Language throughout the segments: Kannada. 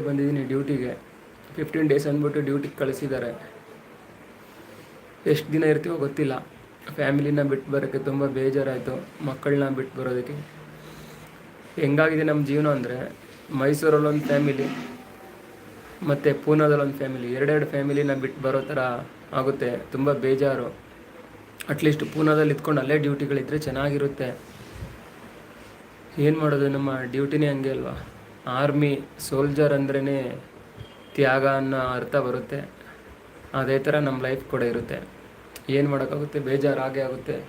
ಬಂದಿದ್ದೀನಿ ಡ್ಯೂಟಿಗೆ. ಫಿಫ್ಟೀನ್ ಡೇಸ್ ಅಂದ್ಬಿಟ್ಟು ಡ್ಯೂಟಿಗೆ ಕಳಿಸಿದ್ದಾರೆ ಎಷ್ಟು ದಿನ ಇರ್ತೀವೋ ಗೊತ್ತಿಲ್ಲ. ಫ್ಯಾಮಿಲಿನ ಬಿಟ್ಟು ಬರೋಕ್ಕೆ ತುಂಬ ಬೇಜಾರಾಯಿತು. ಮಕ್ಕಳನ್ನ ಬಿಟ್ಟು ಬರೋದಕ್ಕೆ. ಹೆಂಗಾಗಿದೆ ನಮ್ಮ ಜೀವನ ಅಂದರೆ, ಮೈಸೂರಲ್ಲೊಂದು ಫ್ಯಾಮಿಲಿ ಮತ್ತು ಪೂನಾದಲ್ಲೊಂದು ಫ್ಯಾಮಿಲಿ ಎರಡೆರಡು ಫ್ಯಾಮಿಲಿನ ಬಿಟ್ಟು ಬರೋ ಥರ ಆಗುತ್ತೆ. ತುಂಬ ಬೇಜಾರು. ಅಟ್ಲೀಸ್ಟ್ ಪೂನಾದಲ್ಲಿ ಇದ್ಕೊಂಡು ಅಲ್ಲೇ ಡ್ಯೂಟಿಗಳಿದ್ರೆ ಚೆನ್ನಾಗಿರುತ್ತೆ. ಏನು ಮಾಡೋದು ನಮ್ಮ ಡ್ಯೂಟಿನೇ ಹಂಗೆ ಅಲ್ವಾ? ಆರ್ಮಿ ಸೋಲ್ಜರ್ ಅಂದ್ರೇ ತ್ಯಾಗ ಅನ್ನೋ ಅರ್ಥ ಬರುತ್ತೆ. ಅದೇ ಥರ ನಮ್ಮ ಲೈಫ್ ಕೂಡ ಇರುತ್ತೆ. ಏನು ಮಾಡೋಕ್ಕಾಗುತ್ತೆ? ಬೇಜಾರು ಆಗೇ ಆಗುತ್ತೆ.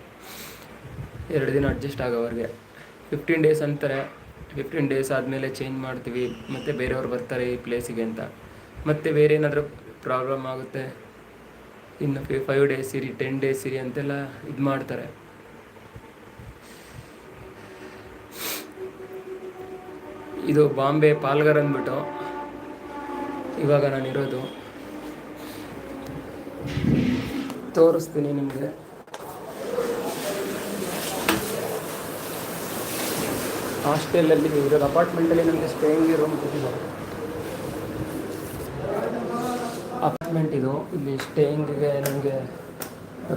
ಎರಡು ದಿನ ಅಡ್ಜಸ್ಟ್ ಆಗೋವ್ರಿಗೆ. ಫಿಫ್ಟೀನ್ ಡೇಸ್ ಅಂತಾರೆ. ಫಿಫ್ಟೀನ್ ಡೇಸ್ ಆದಮೇಲೆ ಚೇಂಜ್ ಮಾಡ್ತೀವಿ. ಮತ್ತು ಬೇರೆಯವ್ರು ಬರ್ತಾರೆ ಈ ಪ್ಲೇಸಿಗೆ ಅಂತ. ಮತ್ತು ಬೇರೆ ಏನಾದರೂ ಪ್ರಾಬ್ಲಮ್ ಆಗುತ್ತೆ? ಇನ್ನು ಫೈವ್ ಡೇಸ್ ಇರಿ ಟೆನ್ ಡೇಸ್ ಇರಿ ಅಂತೆಲ್ಲ ಇದು ಮಾಡ್ತಾರೆ. ಇದು ಬಾಂಬೆ ಪಾಲ್ಗರ್ ಅಂದ್ಬಿಟ್ಟು ಇವಾಗ ಇರೋದು. ತೋರಿಸ್ತೀನಿ ನಿಮಗೆ. ಹಾಸ್ಟೆಲಲ್ಲಿ ಇರೋದು. ಅಪಾರ್ಟ್ಮೆಂಟಲ್ಲಿ ನಮಗೆ ಸ್ಟೇಯಿಂಗ್ ರೂಮ್ ಕೊಟ್ಟಿದ್ದಾರೆ ಅಪಾರ್ಟ್ಮೆಂಟ್ ಇದು. ಇಲ್ಲಿ ಸ್ಟೇಯಿಂಗಿಗೆ ನಮಗೆ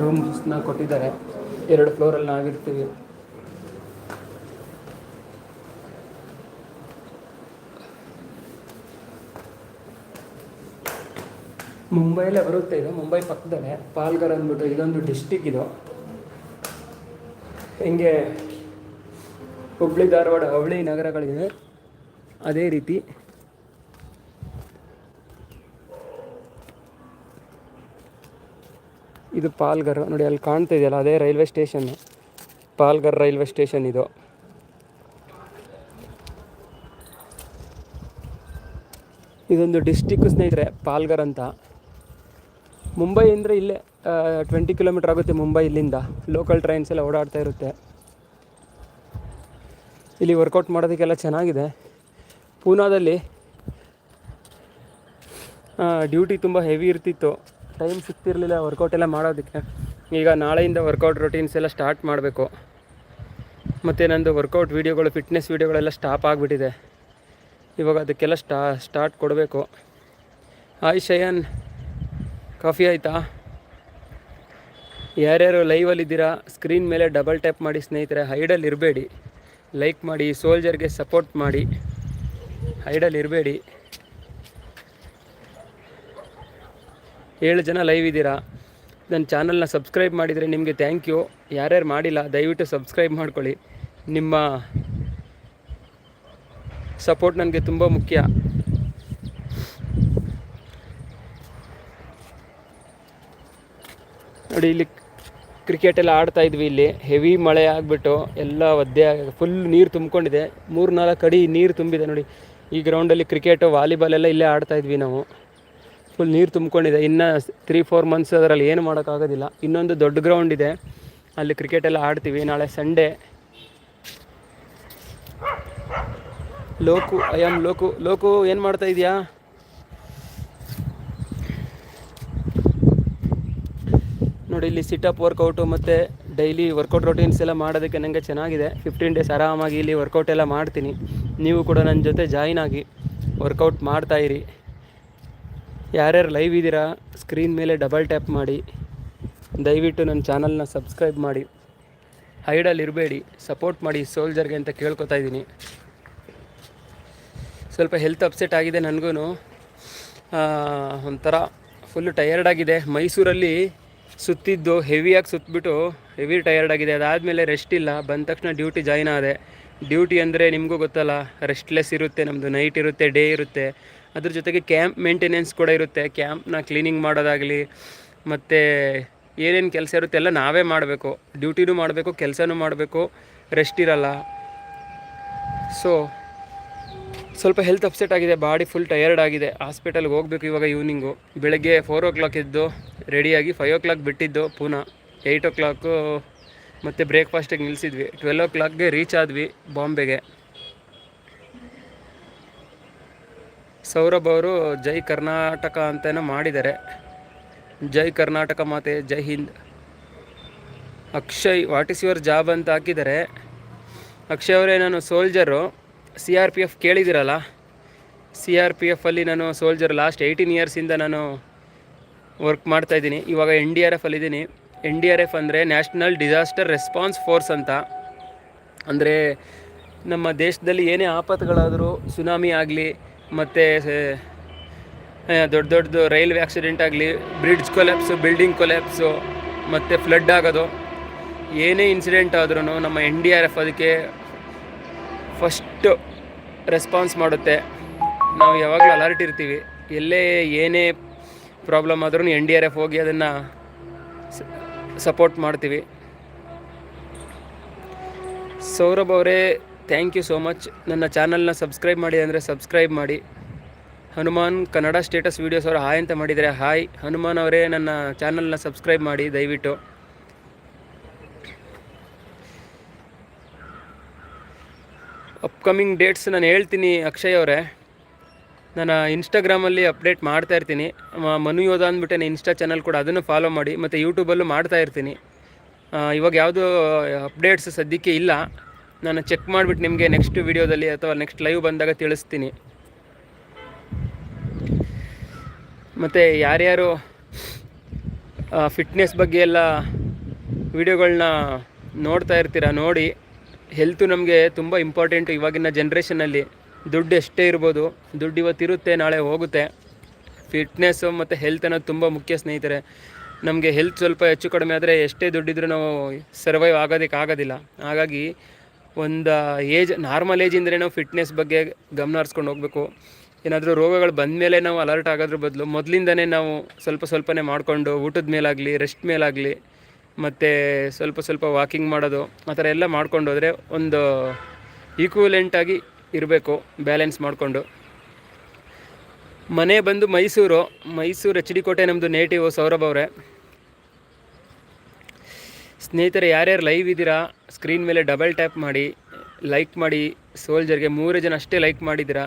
ರೂಮ್ಸ್ನ ಕೊಟ್ಟಿದ್ದಾರೆ. ಎರಡು ಫ್ಲೋರಲ್ಲಿ ನಾವಿರ್ತೀವಿ ಮುಂಬೈಲೇ ಬರುತ್ತೆ ಇದು. ಮುಂಬೈ ಪಕ್ಕದಲ್ಲೇ. ಪಾಲ್ಗರ್ ಅಂದ್ಬಿಟ್ಟು ಇದೊಂದು ಡಿಸ್ಟಿಕ್ ಇದು. ಹಿಂಗೆ ಹುಬ್ಳಿ, ಧಾರವಾಡ ಅವಳಿ ನಗರಗಳಿವೆ ಅದೇ ರೀತಿ. ಇದು ಪಾಲ್ಗರ್. ನೋಡಿ, ಅಲ್ಲಿ ಕಾಣ್ತಾ ಇದೆಯಲ್ಲ, ಅದೇ railway station. Palghar railway station ಇದು. ಇದೊಂದು ಡಿಸ್ಟಿಕ್ ಸ್ನೇಹಿತರೆ, ಪಾಲ್ಗರ್ ಅಂತ. ಮುಂಬೈ ಅಂದರೆ ಇಲ್ಲೇ ಟ್ವೆಂಟಿ ಕಿಲೋಮೀಟ್ರ್ ಆಗುತ್ತೆ ಮುಂಬೈ ಇಲ್ಲಿಂದ. ಲೋಕಲ್ ಟ್ರೈನ್ಸ್ ಎಲ್ಲ ಓಡಾಡ್ತಾ ಇರುತ್ತೆ. ಇಲ್ಲಿ ವರ್ಕೌಟ್ ಮಾಡೋದಕ್ಕೆಲ್ಲ ಚೆನ್ನಾಗಿದೆ. ಪೂನಾದಲ್ಲಿ ಡ್ಯೂಟಿ ತುಂಬ ಹೆವಿ ಇರ್ತಿತ್ತು. ಟೈಮ್ ಸಿಗ್ತಿರಲಿಲ್ಲ ವರ್ಕೌಟ್ ಎಲ್ಲ ಮಾಡೋದಕ್ಕೆ. ಈಗ ನಾಳೆಯಿಂದ ವರ್ಕೌಟ್ ರೊಟೀನ್ಸ್ ಎಲ್ಲ ಸ್ಟಾರ್ಟ್ ಮಾಡಬೇಕು. ಮತ್ತು ನಂದು ವರ್ಕೌಟ್ ವೀಡಿಯೋಗಳು ಫಿಟ್ನೆಸ್ ವೀಡಿಯೋಗಳೆಲ್ಲ ಸ್ಟಾಪ್ ಆಗಿಬಿಟ್ಟಿದೆ. ಇವಾಗ ಅದಕ್ಕೆಲ್ಲ ಸ್ಟಾ ಸ್ಟಾರ್ಟ್ ಕೊಡಬೇಕು. ಆಯ್ ಶಯನ್. ಕಾಫಿ ಆಯಿತಾ? ಯಾರ್ಯಾರು ಲೈವಲ್ಲಿದ್ದೀರಾ ಸ್ಕ್ರೀನ್ ಮೇಲೆ ಡಬಲ್ ಟ್ಯಾಪ್ ಮಾಡಿ ಸ್ನೇಹಿತರೆ ಹೈಡಲ್ಲಿ ಇರಬೇಡಿ. ಲೈಕ್ ಮಾಡಿ ಸೋಲ್ಜರ್ಗೆ ಸಪೋರ್ಟ್ ಮಾಡಿ. ಹೈಡಲ್ಲಿ ಇರಬೇಡಿ. ಏಳು ಜನ ಲೈವ್ ಇದ್ದೀರಾ? ನನ್ನ ಚಾನಲ್ನ ಸಬ್ಸ್ಕ್ರೈಬ್ ಮಾಡಿದರೆ ನಿಮಗೆ ಥ್ಯಾಂಕ್ ಯು ಯಾರ್ಯಾರು ಮಾಡಿಲ್ಲ, ದಯವಿಟ್ಟು ಸಬ್ಸ್ಕ್ರೈಬ್ ಮಾಡ್ಕೊಳ್ಳಿ. ನಿಮ್ಮ ಸಪೋರ್ಟ್ ನನಗೆ ತುಂಬ ಮುಖ್ಯ. ನೋಡಿ, ಇಲ್ಲಿ ಕ್ರಿಕೆಟ್ ಎಲ್ಲ ಆಡ್ತಾ ಇದ್ವಿ ಇಲ್ಲಿ. ಹೆವಿ ಮಳೆ ಆಗಿಬಿಟ್ಟು ಎಲ್ಲ ಒದ್ದೆ ಫುಲ್ ನೀರು ತುಂಬಿಕೊಂಡಿದೆ. ಮೂರು ನಾಲ್ಕು ಅಡಿ ನೀರು ತುಂಬಿದೆ ನೋಡಿ. ಈ ಗ್ರೌಂಡಲ್ಲಿ ಕ್ರಿಕೆಟು ವಾಲಿಬಾಲ್ ಎಲ್ಲ ಇಲ್ಲೇ ಆಡ್ತಾ ಇದ್ವಿ ನಾವು. ಫುಲ್ ನೀರು ತುಂಬಿಕೊಂಡಿದೆ. ಇನ್ನು ತ್ರೀ ಫೋರ್ ಮಂತ್ಸ್ ಅದರಲ್ಲಿ ಏನು ಮಾಡೋಕ್ಕಾಗೋದಿಲ್ಲ. ಇನ್ನೊಂದು ದೊಡ್ಡ ಗ್ರೌಂಡ್ ಇದೆ. ಅಲ್ಲಿ ಕ್ರಿಕೆಟ್ ಎಲ್ಲ ಆಡ್ತೀವಿ. ನಾಳೆ Sunday Loku I am Loku Loku, ಏನು ಮಾಡ್ತಾ ಇದೆಯಾ? ನೋಡಿ, ಇಲ್ಲಿ ಸಿಟಪ್ ವರ್ಕೌಟು ಮತ್ತು ಡೈಲಿ ವರ್ಕೌಟ್ ರೊಟೀನ್ಸ್ ಎಲ್ಲ ಮಾಡೋದಕ್ಕೆ ನನಗೆ ಚೆನ್ನಾಗಿದೆ. ಫಿಫ್ಟೀನ್ ಡೇಸ್ ಆರಾಮಾಗಿ ಇಲ್ಲಿ ವರ್ಕೌಟ್ ಎಲ್ಲ ಮಾಡ್ತೀನಿ. ನೀವು ಕೂಡ ನನ್ನ ಜೊತೆ ಜಾಯಿನ್ ಆಗಿ ವರ್ಕೌಟ್ ಮಾಡ್ತಾಯಿರಿ ಯಾರ್ಯಾರು ಲೈವ್ ಇದ್ದೀರಾ ಸ್ಕ್ರೀನ್ ಮೇಲೆ ಡಬಲ್ ಟ್ಯಾಪ್ ಮಾಡಿ. ದಯವಿಟ್ಟು ನನ್ನ ಚಾನಲ್ನ ಸಬ್ಸ್ಕ್ರೈಬ್ ಮಾಡಿ. ಹೈಡಲ್ಲಿ ಇರಬೇಡಿ. ಸಪೋರ್ಟ್ ಮಾಡಿ ಸೋಲ್ಜರ್ಗೆ ಅಂತ ಕೇಳ್ಕೊತಾ ಇದ್ದೀನಿ. ಸ್ವಲ್ಪ ಹೆಲ್ತ್ ಅಪ್ಸೆಟ್ ಆಗಿದೆ ನನಗೂ ಒಂಥರ ಫುಲ್ಲು ಟಯರ್ಡ್ ಆಗಿದೆ. ಮೈಸೂರಲ್ಲಿ ಸುತ್ತಿದ್ದು ಹೆವಿಯಾಗಿ ಸುತ್ತಬಿಟ್ಟು ಹೆವಿ ಟಯರ್ಡ್ ಆಗಿದೆ. ಅದಾದಮೇಲೆ ರೆಸ್ಟ್ ಇಲ್ಲ. ಬಂದ ತಕ್ಷಣ ಡ್ಯೂಟಿ ಜಾಯ್ನ್ ಆದೆ. ಡ್ಯೂಟಿ ಅಂದರೆ ನಿಮಗೂ ಗೊತ್ತಲ್ಲ ರೆಸ್ಟ್ಲೆಸ್ ಇರುತ್ತೆ ನಮ್ಮದು ನೈಟ್ ಇರುತ್ತೆ ಡೇ ಇರುತ್ತೆ. ಅದ್ರ ಜೊತೆಗೆ ಕ್ಯಾಂಪ್ ಮೇಂಟೆನೆನ್ಸ್ ಕೂಡ ಇರುತ್ತೆ. ಕ್ಯಾಂಪ್ನ ಕ್ಲೀನಿಂಗ್ ಮಾಡೋದಾಗಲಿ, ಮತ್ತು ಏನೇನು ಕೆಲಸ ಇರುತ್ತೆ ಎಲ್ಲ ನಾವೇ ಮಾಡಬೇಕು. ಡ್ಯೂಟಿನೂ ಮಾಡಬೇಕು, ಕೆಲಸನೂ ಮಾಡಬೇಕು. ರೆಸ್ಟ್ ಇರಲ್ಲ. ಸೊ ಸ್ವಲ್ಪ ಹೆಲ್ತ್ ಅಪ್ಸೆಟ್ ಆಗಿದೆ. ಬಾಡಿ ಫುಲ್ ಟಯರ್ಡ್ ಆಗಿದೆ. ಹಾಸ್ಪಿಟಲ್ಗೆ ಹೋಗ್ಬೇಕು ಇವಾಗ ಈವ್ನಿಂಗು ಬೆಳಗ್ಗೆ ಫೋರ್ ಓ ಕ್ಲಾಕ್ ಎದ್ದು ರೆಡಿಯಾಗಿ ಫೈವ್ ಓ ಕ್ಲಾಕ್ ಬಿಟ್ಟಿದ್ದು ಪುನಃ. ಏಯ್ಟ್ ಓ ಕ್ಲಾಕು ಮತ್ತು ಬ್ರೇಕ್ಫಾಸ್ಟಿಗೆ ನಿಲ್ಲಿಸಿದ್ವಿ ಟ್ವೆಲ್ ಓ ಕ್ಲಾಕ್ಗೆ ರೀಚ್ ಆದ್ವಿ ಬಾಂಬೆಗೆ. ಸೌರಭ್ ಅವರು ಜೈ ಕರ್ನಾಟಕ ಅಂತಲೇ ಮಾಡಿದ್ದಾರೆ. ಜೈ ಕರ್ನಾಟಕ ಮಾತೆ, ಜೈ Hind. Akshay what is your job ಅಂತ ಹಾಕಿದ್ದಾರೆ. ಅಕ್ಷಯ್ ಅವರೇ ನಾನು soldier C R P F ಕೇಳಿದ್ದೀರಲ್ಲ C R P ಎಫಲ್ಲಿ ನಾನು ಸೋಲ್ಜರ್ ಲಾಸ್ಟ್ ಏಯ್ಟೀನ್ ಇಯರ್ಸಿಂದ ನಾನು ವರ್ಕ್ ಮಾಡ್ತಾ ಇದ್ದೀನಿ. ಇವಾಗ ಎನ್ ಡಿ ಆರ್ ಎಫ್ ಅಲ್ಲಿದ್ದೀನಿ ಎನ್ ಡಿ ಆರ್ ಎಫ್ ಅಂದರೆ ನ್ಯಾಷನಲ್ ಡಿಸಾಸ್ಟರ್ ರೆಸ್ಪಾನ್ಸ್ ಫೋರ್ಸ್ ಅಂತ. ಅಂದರೆ ನಮ್ಮ ದೇಶದಲ್ಲಿ ಏನೇ ಆಪತ್ತುಗಳಾದರೂ ಸುನಾಮಿ ಆಗಲಿ, ಮತ್ತು ದೊಡ್ಡ ದೊಡ್ಡದು ರೈಲ್ವೆ ಆಕ್ಸಿಡೆಂಟ್ ಆಗಲಿ ಬ್ರಿಡ್ಜ್ ಕೊಲ್ಯಾಪ್ಸು ಬಿಲ್ಡಿಂಗ್ ಕೊಲ್ಯಾಪ್ಸು ಮತ್ತು ಫ್ಲಡ್ ಆಗೋದು, ಏನೇ ಇನ್ಸಿಡೆಂಟ್ ಆದ್ರೂ ನಮ್ಮ ಎನ್ ಡಿ ಆರ್ ಎಫ್ ಅದಕ್ಕೆ ಫಸ್ಟು ರೆಸ್ಪಾನ್ಸ್ ಮಾಡುತ್ತೆ. ನಾವು ಯಾವಾಗಲೂ ಅಲರ್ಟ್ ಇರ್ತೀವಿ. ಎಲ್ಲೇ ಏನೇ ಪ್ರಾಬ್ಲಮ್ ಆದ್ರೂ ಎನ್ ಡಿ ಆರ್ ಎಫ್ ಹೋಗಿ ಅದನ್ನು ಸಪೋರ್ಟ್ ಮಾಡ್ತೀವಿ. ಸೌರಭ್ ಅವರೇ ಥ್ಯಾಂಕ್ ಯು ಸೋ ಮಚ್ ನನ್ನ ಚಾನಲ್ನ ಸಬ್ಸ್ಕ್ರೈಬ್ ಮಾಡಿ ಅಂದರೆ ಸಬ್ಸ್ಕ್ರೈಬ್ ಮಾಡಿ. ಹನುಮಾನ್ ಕನ್ನಡ ಸ್ಟೇಟಸ್ ವೀಡಿಯೋಸ್ ಅವರು ಹಾಯ್ ಅಂತ ಮಾಡಿದರೆ ಹಾಯ್. ಹನುಮಾನ್ ಅವರೇ ನನ್ನ ಚಾನಲ್ನ ಸಬ್ಸ್ಕ್ರೈಬ್ ಮಾಡಿ ದಯವಿಟ್ಟು. ಅಪ್ಕಮಿಂಗ್ ಡೇಟ್ಸ್ ನಾನು ಹೇಳ್ತೀನಿ ಅಕ್ಷಯ್ ಅವರೇ. ನಾನು ಇನ್ಸ್ಟಾಗ್ರಾಮಲ್ಲಿ ಅಪ್ಡೇಟ್ ಮಾಡ್ತಾ ಇರ್ತೀನಿ. ಮನು ಯೋಧ ಅಂದ್ಬಿಟ್ಟು ನನ್ನ ಇನ್ಸ್ಟಾ ಚಾನಲ್ ಕೂಡ ಅದನ್ನು ಫಾಲೋ ಮಾಡಿ, ಮತ್ತು ಯೂಟ್ಯೂಬಲ್ಲೂ ಮಾಡ್ತಾ ಇರ್ತೀನಿ. ಇವಾಗ ಯಾವುದು ಅಪ್ಡೇಟ್ಸ್ ಸದ್ಯಕ್ಕೆ ಇಲ್ಲ. ನಾನು ಚೆಕ್ ಮಾಡಿಬಿಟ್ಟು ನಿಮಗೆ ನೆಕ್ಸ್ಟ್ ವೀಡಿಯೋದಲ್ಲಿ ಅಥವಾ ನೆಕ್ಸ್ಟ್ ಲೈವ್ ಬಂದಾಗ ತಿಳಿಸ್ತೀನಿ. ಮತ್ತು ಯಾರ್ಯಾರು ಫಿಟ್ನೆಸ್ ಬಗ್ಗೆ ಎಲ್ಲ ವೀಡಿಯೋಗಳನ್ನ ನೋಡ್ತಾ ಇರ್ತೀರ ನೋಡಿ. ಹೆಲ್ತು ನಮಗೆ ತುಂಬ ಇಂಪಾರ್ಟೆಂಟು ಇವಾಗಿನ ಜನ್ರೇಷನಲ್ಲಿ ದುಡ್ಡು ಎಷ್ಟೇ ಇರ್ಬೋದು, ದುಡ್ಡು ಇವತ್ತಿರುತ್ತೆ ನಾಳೆ ಹೋಗುತ್ತೆ. ಫಿಟ್ನೆಸ್ಸು ಮತ್ತು ಹೆಲ್ತ್ ಅನ್ನೋದು ತುಂಬ ಮುಖ್ಯ ಸ್ನೇಹಿತರೆ. ನಮಗೆ ಹೆಲ್ತ್ ಸ್ವಲ್ಪ ಹೆಚ್ಚು ಕಡಿಮೆ ಆದರೆ ಎಷ್ಟೇ ದುಡ್ಡಿದ್ರೂ ನಾವು ಸರ್ವೈವ್ ಆಗೋದಕ್ಕೆ ಆಗೋದಿಲ್ಲ. ಹಾಗಾಗಿ ಒಂದು ಏಜ್ ನಾರ್ಮಲ್ ಏಜಿಂದಲೇ ನಾವು ಫಿಟ್ನೆಸ್ ಬಗ್ಗೆ ಗಮನ ಹರಿಸ್ಕೊಂಡು ಹೋಗಬೇಕು. ಏನಾದರೂ ರೋಗಗಳು ಬಂದ ಮೇಲೆ ನಾವು ಅಲರ್ಟ್ ಆಗೋದ್ರ ಬದಲು ಮೊದಲಿಂದನೇ ನಾವು ಸ್ವಲ್ಪ ಸ್ವಲ್ಪನೇ ಮಾಡಿಕೊಂಡು ಊಟದ ಮೇಲಾಗಲಿ ರೆಸ್ಟ್ ಮೇಲಾಗಲಿ, ಮತ್ತು ಸ್ವಲ್ಪ ಸ್ವಲ್ಪ ವಾಕಿಂಗ್ ಮಾಡೋದು, ಆ ಥರ ಎಲ್ಲ ಮಾಡ್ಕೊಂಡು ಹೋದರೆ ಒಂದು ಈಕ್ವಲೆಂಟಾಗಿ ಇರಬೇಕು ಬ್ಯಾಲೆನ್ಸ್ ಮಾಡಿಕೊಂಡು. ಮನೆ ಬಂದು ಮೈಸೂರು ಮೈಸೂರು ಎಚ್ ಡಿ ಕೋಟೆ ನಮ್ಮದು ನೇಟಿವ್ ಸೌರಭ್ ಅವರೇ. ಸ್ನೇಹಿತರೆ, ಯಾರ್ಯಾರು ಲೈವ್ ಇದ್ದೀರಾ ಸ್ಕ್ರೀನ್ ಮೇಲೆ ಡಬಲ್ ಟ್ಯಾಪ್ ಮಾಡಿ ಲೈಕ್ ಮಾಡಿ ಸೋಲ್ಜರ್ಗೆ ಮೂರು ಜನ ಅಷ್ಟೇ ಲೈಕ್ ಮಾಡಿದ್ದೀರಾ